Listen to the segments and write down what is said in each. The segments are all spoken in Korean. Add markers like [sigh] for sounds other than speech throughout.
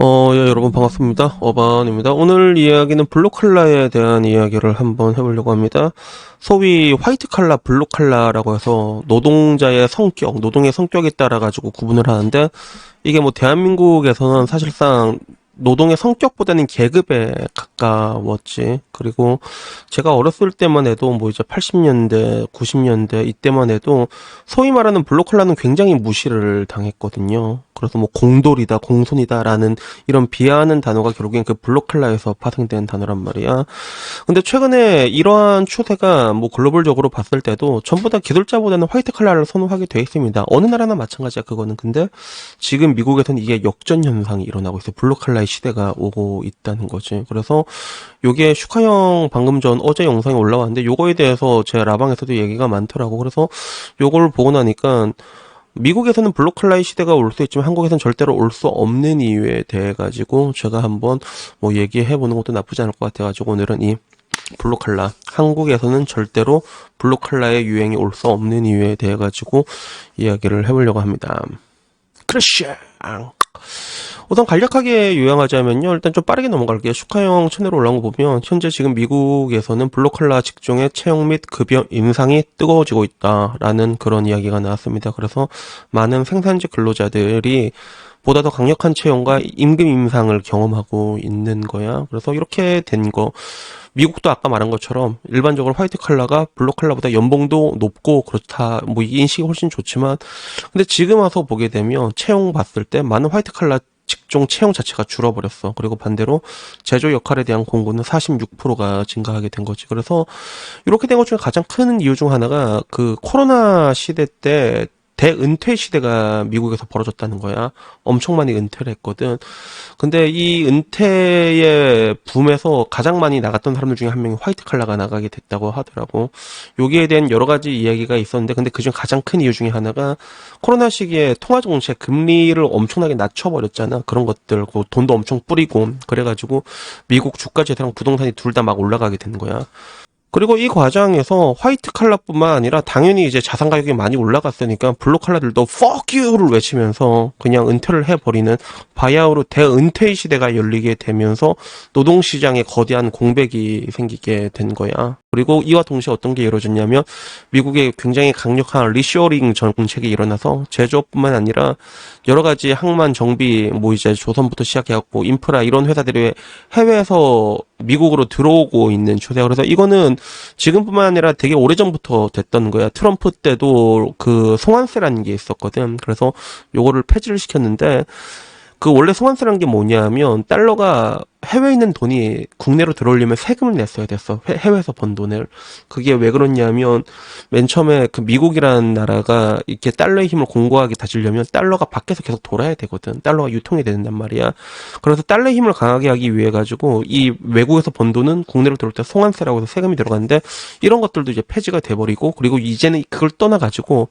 어, 예, 여러분 반갑습니다. 어반입니다. 오늘 이야기는 블루 칼라에 대한 이야기를 한번 해보려고 합니다. 소위 화이트 칼라, 블루 칼라라고 해서 노동자의 성격, 노동의 성격에 따라 가지고 구분을 하는데 이게 뭐 대한민국에서는 사실상 노동의 성격보다는 계급에 가까웠지. 그리고 제가 어렸을 때만 해도 뭐 이제 80년대, 90년대 이때만 해도 소위 말하는 블루컬라는 굉장히 무시를 당했거든요. 그래서 뭐 공돌이다, 공손이다라는 이런 비하하는 단어가 결국엔 그 블루컬라에서 파생된 단어란 말이야. 근데 최근에 이러한 추세가 뭐 글로벌적으로 봤을 때도 전부 다 기술자보다는 화이트 칼라를 선호하게 돼 있습니다. 어느 나라나 마찬가지야 그거는. 근데 지금 미국에서는 이게 역전 현상이 일어나고 있어요. 블루 칼라의 시대가 오고 있다는 거지. 그래서 요게 슈카 형 방금 전 어제 영상이 올라왔는데 요거에 대해서 제 라방에서도 얘기가 많더라고. 그래서 요걸 보고 나니까 미국에서는 칼라의 시대가 올 수 있지만 한국에서는 절대로 올 수 없는 이유에 대해 가지고 제가 한번 뭐 얘기해 보는 것도 나쁘지 않을 것 같아 가지고 오늘은 이 블루 칼라 한국에서는 절대로 블루 칼라의 유행이 올 수 없는 이유에 대해 가지고 이야기를 해보려고 합니다. 크러쉬 우선 간략하게 요약하자면요. 일단 좀 빠르게 넘어갈게요. 슈카형 채널 올라온 거 보면 현재 지금 미국에서는 블루컬라 직종의 채용 및 급여 인상이 뜨거워지고 있다라는 그런 이야기가 나왔습니다. 그래서 많은 생산직 근로자들이 보다 더 강력한 채용과 임금 인상을 경험하고 있는 거야. 그래서 이렇게 된 거. 미국도 아까 말한 것처럼 일반적으로 화이트 칼라가 블루 칼라보다 연봉도 높고 그렇다. 뭐 이 인식이 훨씬 좋지만 근데 지금 와서 보게 되면 채용 봤을 때 많은 화이트 칼라 직종 채용 자체가 줄어버렸어. 그리고 반대로 제조 역할에 대한 공고는 46%가 증가하게 된 거지. 그래서 이렇게 된 것 중에 가장 큰 이유 중 하나가 그 코로나 시대 때 대은퇴 시대가 미국에서 벌어졌다는 거야. 엄청 많이 은퇴를 했거든. 근데 이 은퇴의 붐에서 가장 많이 나갔던 사람들 중에 한 명이 화이트 칼라가 나가게 됐다고 하더라고. 여기에 대한 여러 가지 이야기가 있었는데, 근데 그중 가장 큰 이유 중에 하나가 코로나 시기에 통화 정책 금리를 엄청나게 낮춰버렸잖아. 그런 것들, 그 돈도 엄청 뿌리고, 그래가지고 미국 주가 지수랑 부동산이 둘 다 막 올라가게 된 거야. 그리고 이 과정에서 화이트 칼라뿐만 아니라 당연히 이제 자산 가격이 많이 올라갔으니까 블루 칼라들도 fuck you를 외치면서 그냥 은퇴를 해버리는 바야흐로 대은퇴 시대가 열리게 되면서 노동시장에 거대한 공백이 생기게 된 거야. 그리고 이와 동시에 어떤 게 이루어졌냐면 미국의 굉장히 강력한 리쇼링 정책이 일어나서 제조업뿐만 아니라 여러 가지 항만 정비 뭐 이제 조선부터 시작해갖고 인프라 이런 회사들이 해외에서 미국으로 들어오고 있는 추세. 그래서 이거는 지금뿐만 아니라 되게 오래전부터 됐던 거야. 트럼프 때도 그 송환세라는 게 있었거든. 그래서 요거를 폐지를 시켰는데 그 원래 소환세라는 게 뭐냐면 달러가 해외에 있는 돈이 국내로 들어오려면 세금을 냈어야 됐어. 해- 해외에서 번 돈을. 그게 왜 그렇냐면 맨 처음에 그 미국이라는 나라가 이렇게 달러의 힘을 공고하게 다지려면 달러가 밖에서 계속 돌아야 되거든. 달러가 유통이 된단 말이야. 그래서 달러의 힘을 강하게 하기 위해 가지고 이 외국에서 번 돈은 국내로 들어올 때 송환세라고 해서 세금이 들어가는데 이런 것들도 이제 폐지가 돼 버리고 그리고 이제는 그걸 떠나 가지고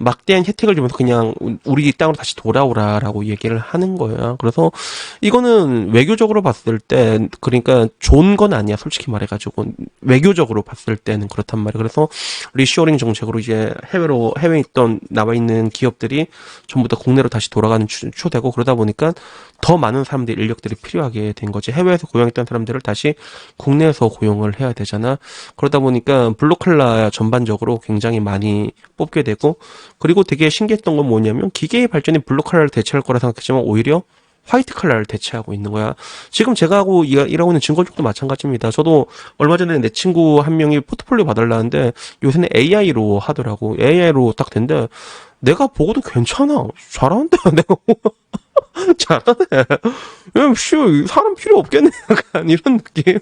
막대한 혜택을 주면서 그냥 우리 땅으로 다시 돌아오라라고 얘기를 하는 거예요. 그래서 이거는 외교적으로 봤을 때 그러니까 좋은 건 아니야. 솔직히 말해가지고 외교적으로 봤을 때는 그렇단 말이야. 그래서 리쇼링 정책으로 이제 해외로 해외에 있던 나와 있는 기업들이 전부 다 국내로 다시 돌아가는 추, 추되고 그러다 보니까 더 많은 사람들 이 인력들이 필요하게 된 거지. 해외에서 고용했던 사람들을 다시 국내에서 고용을 해야 되잖아. 그러다 보니까 블루칼라 전반적으로 굉장히 많이 뽑게 되고 그리고 되게 신기했던 건 뭐냐면 기계의 발전이 블루 컬러를 대체할 거라 생각했지만 오히려 화이트 컬러를 대체하고 있는 거야. 지금 제가 하고 일- 일하고 있는 증권 쪽도 마찬가지입니다. 저도 얼마 전에 내 친구 한 명이 포트폴리오 받으려는데 요새는 AI로 하더라고. AI로 딱 된대. 내가 보고도 괜찮아. 잘하는데 [laughs] 내가 [laughs] 잘하네. 야, 씨, 사람 필요 없겠네. [laughs] 약간 이런 느낌.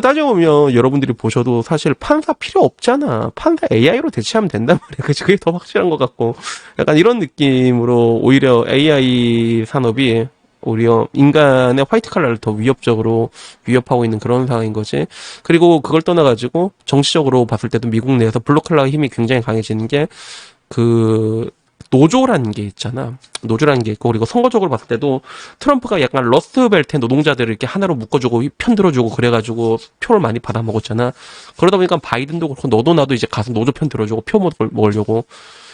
따져보면 여러분들이 보셔도 사실 판사 필요 없잖아. 판사 AI로 대체하면 된단 말이야. 그치? 그게 더 확실한 것 같고. 약간 이런 느낌으로 오히려 AI 산업이 오히려 인간의 화이트 칼라를 더 위협적으로 위협하고 있는 그런 상황인 거지. 그리고 그걸 떠나가지고 정치적으로 봤을 때도 미국 내에서 블루 칼라 힘이 굉장히 강해지는 게 그 노조라는 게 있잖아. 노조라는 게 있고 그리고 선거적으로 봤을 때도 트럼프가 약간 러스트벨트 노동자들을 이렇게 하나로 묶어주고 편들어주고 그래가지고 표를 많이 받아먹었잖아. 그러다 보니까 바이든도 그렇고 너도 나도 이제 가서 노조 편 들어주고 표 먹으려고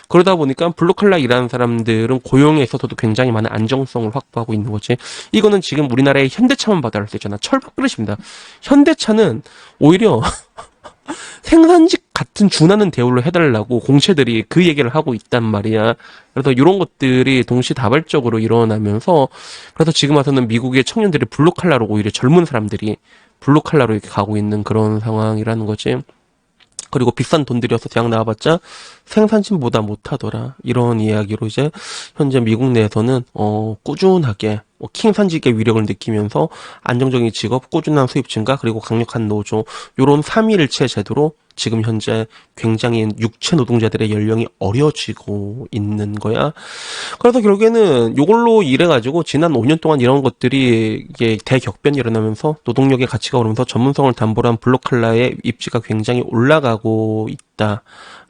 그러다 보니까 블루칼라 일하는 사람들은 고용에 있어서도 굉장히 많은 안정성을 확보하고 있는 거지. 이거는 지금 우리나라의 현대차만 봐도 알 수 있잖아. 철벽 그릇입니다. 현대차는 오히려 [laughs] 생산직 같은 준하는 대우를 해달라고 공채들이 그 얘기를 하고 있단 말이야. 그래서 이런 것들이 동시다발적으로 일어나면서 그래서 지금 와서는 미국의 청년들이 블루칼라로 오히려 젊은 사람들이 블루칼라로 이렇게 가고 있는 그런 상황이라는 거지. 그리고 비싼 돈 들여서 대학 나와봤자 생산진보다 못하더라. 이런 이야기로 이제 현재 미국 내에서는 어 꾸준하게 뭐 킹산직의 위력을 느끼면서 안정적인 직업, 꾸준한 수입 증가, 그리고 강력한 노조 요런 3일체 제도로 지금 현재 굉장히 육체 노동자들의 연령이 어려지고 있는 거야. 그래서 결국에는 요걸로 일해가지고 지난 5년 동안 이런 것들이 이게 대격변이 일어나면서 노동력의 가치가 오르면서 전문성을 담보로 한 블록칼라의 입지가 굉장히 올라가고 있다.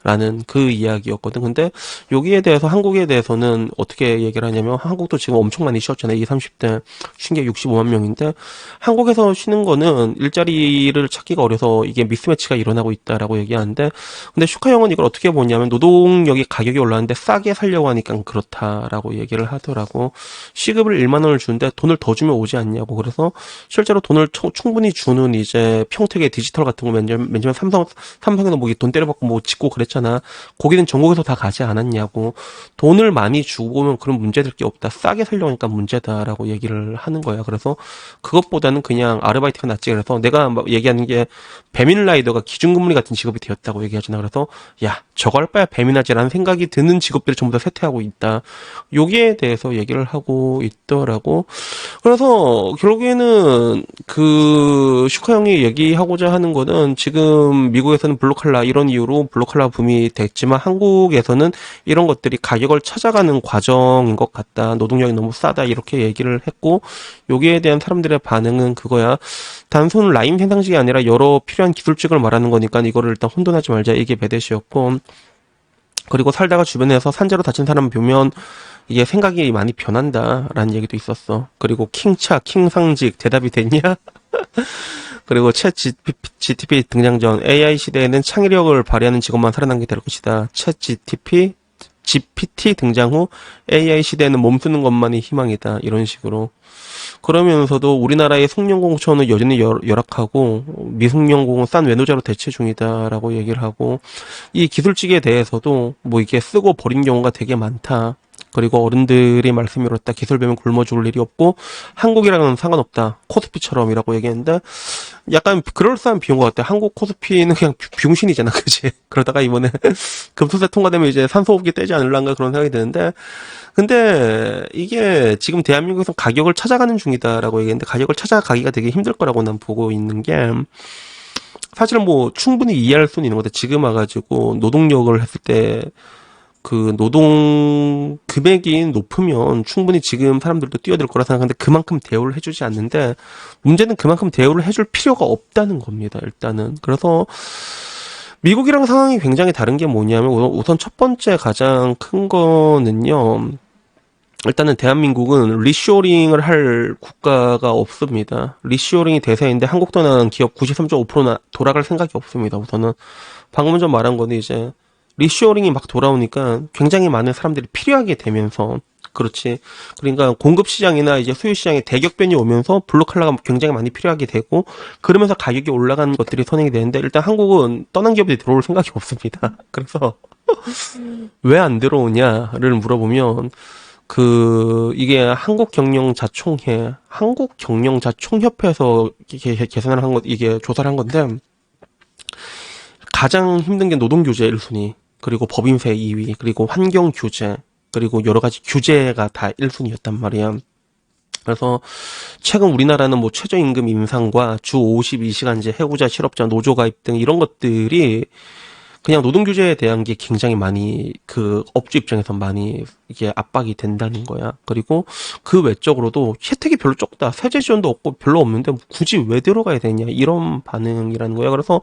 라는 그 이야기였거든. 근데 여기에 대해서 한국에 대해서는 어떻게 얘기를 하냐면 한국도 지금 엄청 많이 쉬었잖아요. 20, 30대 쉰 게 65만 명인데 한국에서 쉬는 거는 일자리를 찾기가 어려서 이게 미스매치가 일어나고 있다라고 얘기하는데 근데 슈카 형은 이걸 어떻게 보냐면 노동력이 가격이 올랐는데 싸게 살려고 하니까 그렇다라고 얘기를 하더라고. 시급을 1만 원을 주는데 돈을 더 주면 오지 않냐고. 그래서 실제로 돈을 초- 충분히 주는 이제 평택의 디지털 같은 거 맨날 맨날 삼성 삼성에는 뭐돈 때려받고 뭐 짓고 그랬잖아. 거기는 전국에서 다 가지 않았냐고. 돈을 많이 주고 오면 그런 문제될 게 없다. 싸게 살려고 하니까 문제다라고 얘기를 하는 거야. 그래서 그것보다는 그냥 아르바이트가 낫지. 그래서 내가 막 얘기하는 게 배민 라이더가 기준근무리 같은 직업이 되었다고 얘기하잖아. 그래서 야할 바야 배민하지라는 생각이 드는 직업들이 전부 다 쇠퇴하고 있다. 여기에 대해서 얘기를 하고 있더라고. 그래서 결국에는 그 슈카 형이 얘기하고자 하는 거는 지금 미국에서는 블루칼라 이런 이유 로 블루칼라 붐이 됐지만 한국에서는 이런 것들이 가격을 찾아가는 과정인 것 같다. 노동력이 너무 싸다 이렇게 얘기를 했고 여기에 대한 사람들의 반응은 그거야. 단순 라임 생산직이 아니라 여러 필요한 기술직을 말하는 거니까 이거를 일단 혼돈하지 말자 이게 배대시였고 그리고 살다가 주변에서 산재로 다친 사람 보면 이게 생각이 많이 변한다라는 얘기도 있었어. 그리고 킹차, 킹상직 대답이 됐냐? [laughs] 그리고 챗 GTP 등장 전 AI 시대에는 창의력을 발휘하는 직업만 살아남게 될 것이다. 챗 GTP, GPT 등장 후 AI 시대에는 몸 쓰는 것만이 희망이다. 이런 식으로. 그러면서도 우리나라의 숙련공천은 여전히 열- 열악하고 미숙련공은 싼 외노자로 대체 중이다라고 얘기를 하고 이 기술직에 대해서도 뭐 이게 쓰고 버린 경우가 되게 많다. 그리고 어른들이 말씀이었다. 기술 배우면 굶어 죽을 일이 없고 한국이랑은 상관없다. 코스피처럼이라고 얘기했는데 약간 그럴싸한 비용 것 같아. 한국 코스피는 그냥 병- 병신이잖아, 그지? [laughs] 그러다가 이번에 [laughs] 금수세 통과되면 이제 산소호흡기 떼지 않을란가 그런 생각이 드는데 근데 이게 지금 대한민국에서 가격을 찾아가는 중이다라고 얘기했는데 가격을 찾아가기가 되게 힘들 거라고 난 보고 있는 게 사실은 뭐 충분히 이해할 수는 있는 건데 지금 와가지고 노동력을 했을 때 그 노동 금액이 높으면 충분히 지금 사람들도 뛰어들 거라 생각하는데 그만큼 대우를 해주지 않는데 문제는 그만큼 대우를 해줄 필요가 없다는 겁니다. 일단은 그래서 미국이랑 상황이 굉장히 다른 게 뭐냐면 우선- 첫 번째 가장 큰 거는요. 일단은 대한민국은 리쇼링을 할 국가가 없습니다. 리쇼링이 대세인데 한국 떠나는 기업 93.5%나 돌아갈 생각이 없습니다. 우선은 방금 전 말한 거는 이제 리쇼링이 막 돌아오니까 굉장히 많은 사람들이 필요하게 되면서 그렇지. 그러니까 공급 시장이나 이제 수요 시장에 대격변이 오면서 블루칼라가 굉장히 많이 필요하게 되고 그러면서 가격이 올라가는 것들이 선행이 되는데 일단 한국은 떠난 기업들이 들어올 생각이 [laughs] 없습니다. 그래서 [laughs] 왜 안 들어오냐를 물어보면 그 이게 한국 경영자총회 한국 경영자총협회에서 이게 계산을 한 것 이게 조사를 한 건데 가장 힘든 게 노동 규제 1순위 그리고 법인세 2위 그리고 환경 규제 그리고 여러 가지 규제가 다 1순위였단 말이야. 그래서 최근 우리나라는 뭐 최저임금 인상과 주 52시간제 해고자 실업자 노조 가입 등 이런 것들이 그냥 노동 규제에 대한 게 굉장히 많이 그 업주 입장에서 많이 이게 압박이 된다는 거야. 그리고 그 외적으로도 혜택이 별로 적다. 세제 지원도 없고 별로 없는데 굳이 왜 들어가야 되냐 이런 반응이라는 거야. 그래서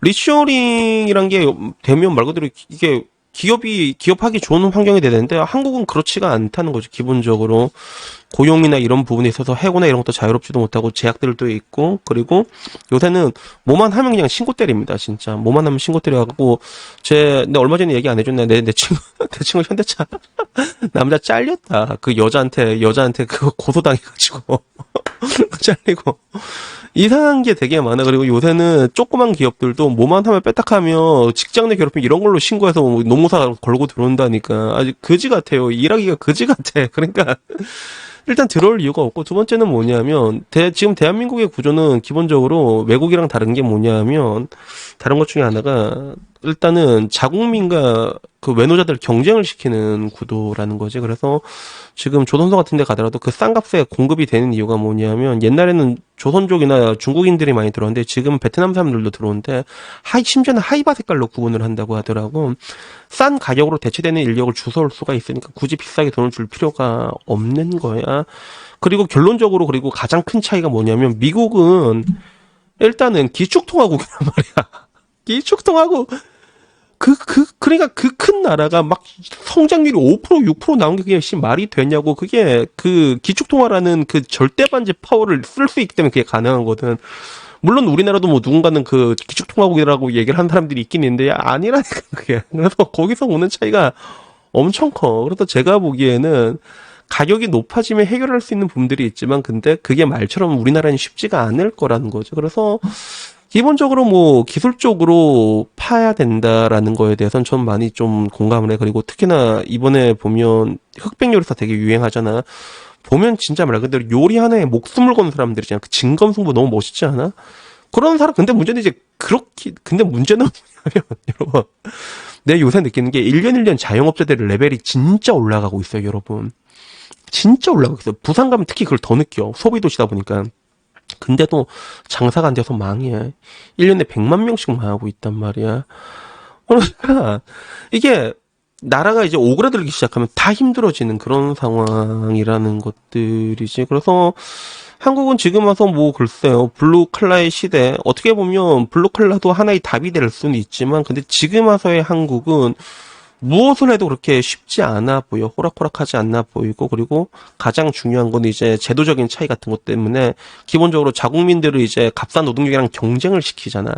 리쇼링이란 게 되면 말 그대로 이게 기업이 기업하기 좋은 환경이 돼야 되는데 한국은 그렇지가 않다는 거죠. 기본적으로 고용이나 이런 부분에 있어서 해고나 이런 것도 자유롭지도 못하고 제약들도 있고 그리고 요새는 뭐만 하면 그냥 신고 때립니다. 진짜 뭐만 하면 신고 때려갖고 제 근데 얼마 전에 얘기 안 해줬나 내 내 친구 [laughs] 내 친구 현대차 [laughs] 남자 잘렸다. 그 여자한테 여자한테 그거 고소당해가지고 [laughs] 잘리고 이상한 게 되게 많아. 그리고 요새는 조그만 기업들도 뭐만 하면 빼딱하면 직장 내 괴롭힘 이런 걸로 신고해서 뭐 노무사 걸고 들어온다니까. 아주 거지 같아요. 일하기가 거지 같아. [laughs] 그러니까 일단 들어올 이유가 없고 두 번째는 뭐냐면 대, 지금 대한민국의 구조는 기본적으로 외국이랑 다른 게 뭐냐면 다른 것 중에 하나가 일단은 자국민과 그 외노자들 경쟁을 시키는 구도라는 거지. 그래서 지금 조선소 같은 데 가더라도 그 싼 값에 공급이 되는 이유가 뭐냐면 옛날에는 조선족이나 중국인들이 많이 들어오는데 지금 베트남 사람들도 들어오는데 하이 심지어는 하이바 색깔로 구분을 한다고 하더라고. 싼 가격으로 대체되는 인력을 주워올 수가 있으니까 굳이 비싸게 돈을 줄 필요가 없는 거야. 그리고 결론적으로 그리고 가장 큰 차이가 뭐냐면 미국은 일단은 기축통화국이란 말이야. [laughs] 기축통화국 그, 그, 그러니까 그 큰 나라가 막 성장률이 5% 6% 나온 게 그게 씨 말이 되냐고. 그게 그 기축통화라는 그 절대 반지 파워를 쓸 수 있기 때문에 그게 가능한 거든. 물론 우리나라도 뭐 누군가는 그 기축통화국이라고 얘기를 하는 사람들이 있긴 있는데 아니라니까 그게. 그래서 거기서 오는 차이가 엄청 커. 그래서 제가 보기에는 가격이 높아지면 해결할 수 있는 부분들이 있지만 근데 그게 말처럼 우리나라는 쉽지가 않을 거라는 거죠. 그래서 기본적으로 뭐 기술적으로 파야 된다라는 거에 대해서는 전 많이 좀 공감을 해. 그리고 특히나 이번에 보면 흑백 요리사 되게 유행하잖아. 보면 진짜 말 그대로 요리 하나에 목숨을 거는 사람들이잖아. 그 진검승부 너무 멋있지 않아? 그런 사람 근데 문제는 이제 그렇게 근데 문제는 뭐냐면 [laughs] 여러분 내가 요새 느끼는 게 1년 1년 자영업자들의 레벨이 진짜 올라가고 있어요, 여러분. 진짜 올라가고 있어요. 부산 가면 특히 그걸 더 느껴. 소비 도시다 보니까. 근데도 장사가 안 돼서 망해. 1년에 100만 명씩 망하고 있단 말이야. 그러니까 이게 나라가 이제 오그라들기 시작하면 다 힘들어지는 그런 상황이라는 것들이지. 그래서 한국은 지금 와서 뭐 글쎄요. 블루 칼라의 시대. 어떻게 보면 블루 칼라도 하나의 답이 될 수는 있지만 근데 지금 와서의 한국은 무엇을 해도 그렇게 쉽지 않아 보여. 호락호락하지 않나 보이고, 그리고 가장 중요한 건 이제 제도적인 차이 같은 것 때문에 기본적으로 자국민들을 이제 값싼 노동력이랑 경쟁을 시키잖아.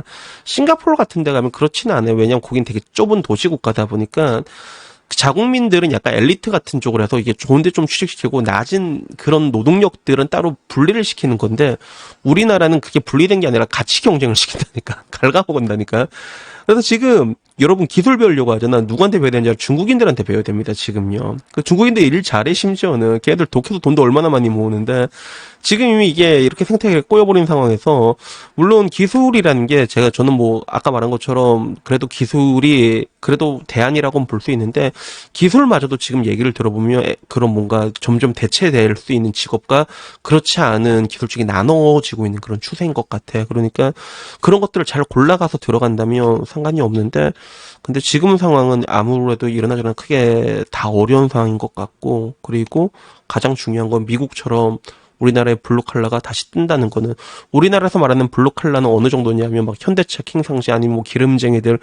싱가포르 같은 데 가면 그렇지는 않아요. 왜냐면 거긴 되게 좁은 도시 국가다 보니까 자국민들은 약간 엘리트 같은 쪽으로 해서 이게 좋은데 좀 취직시키고 낮은 그런 노동력들은 따로 분리를 시키는 건데 우리나라는 그게 분리된 게 아니라 같이 경쟁을 시킨다니까. [laughs] 갉아먹은다니까. 그래서 지금 여러분 기술 배우려고 하잖아. 누구한테 배워야 되냐? 중국인들한테 배워야 됩니다. 지금요. 그 중국인들 일 잘해 심지어는 걔들 독해서 돈도 얼마나 많이 모으는데 지금 이미 이게 이렇게 생태계가 꼬여버린 상황에서 물론 기술이라는 게 제가 저는 뭐 아까 말한 것처럼 그래도 기술이 그래도 대안이라고는 볼 수 있는데 기술마저도 지금 얘기를 들어보면 에- 그런 뭔가 점점 대체될 수 있는 직업과 그렇지 않은 기술직이 나눠지고 있는 그런 추세인 것 같아. 그러니까 그런 것들을 잘 골라가서 들어간다면 상관이 없는데 근데 지금 상황은 아무래도 이러나 저러나 크게 다 어려운 상황인 것 같고 그리고 가장 중요한 건 미국처럼 우리나라의 블루칼라가 다시 뜬다는 거는 우리나라에서 말하는 블루칼라는 어느 정도냐면 막 현대차 킹상직 아니면 뭐 기름쟁이들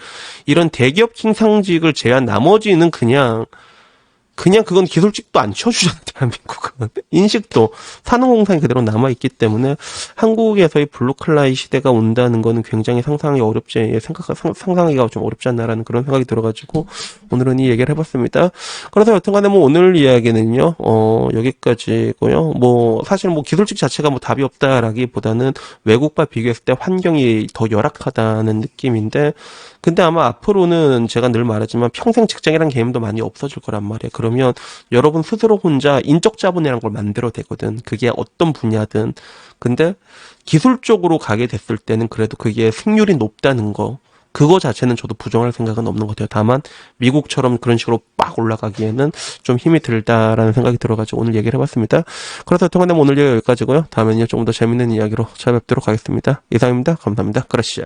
이런 대기업 킹상직을 제한 나머지는 그냥 그냥 그건 기술직도 안 치워주잖아 대한민국은 [laughs] 인식도 산업공상이 그대로 남아있기 때문에 한국에서의 블루칼라의 시대가 온다는 거는 굉장히 상상이 어렵지 생각 상- 상상하기가 좀 어렵지 않나라는 그런 생각이 들어가지고 오늘은 이 얘기를 해봤습니다. 그래서 여튼간에 뭐 오늘 이야기는요 어 여기까지고요. 뭐 사실 뭐 기술직 자체가 뭐 답이 없다라기보다는 외국과 비교했을 때 환경이 더 열악하다는 느낌인데 근데 아마 앞으로는 제가 늘 말하지만 평생 직장이란 개념도 많이 없어질 거란 말이에요. 그러면 여러분 스스로 혼자 인적 자본 이라는 걸 만들어야 되거든. 그게 어떤 분야든. 근데 기술적으로 가게 됐을 때는 그래도 그게 승률이 높다는 거. 그거 자체는 저도 부정할 생각은 없는 것 같아요. 다만 미국처럼 그런 식으로 빡 올라가기에는 좀 힘이 들다라는 생각이 들어가지고 오늘 얘기를 해봤습니다. 그래서 여튼간에 오늘 얘기 여기까지고요. 다음에는요 조금 더 재밌는 이야기로 찾아뵙도록 하겠습니다. 이상입니다. 감사합니다. 그라시아.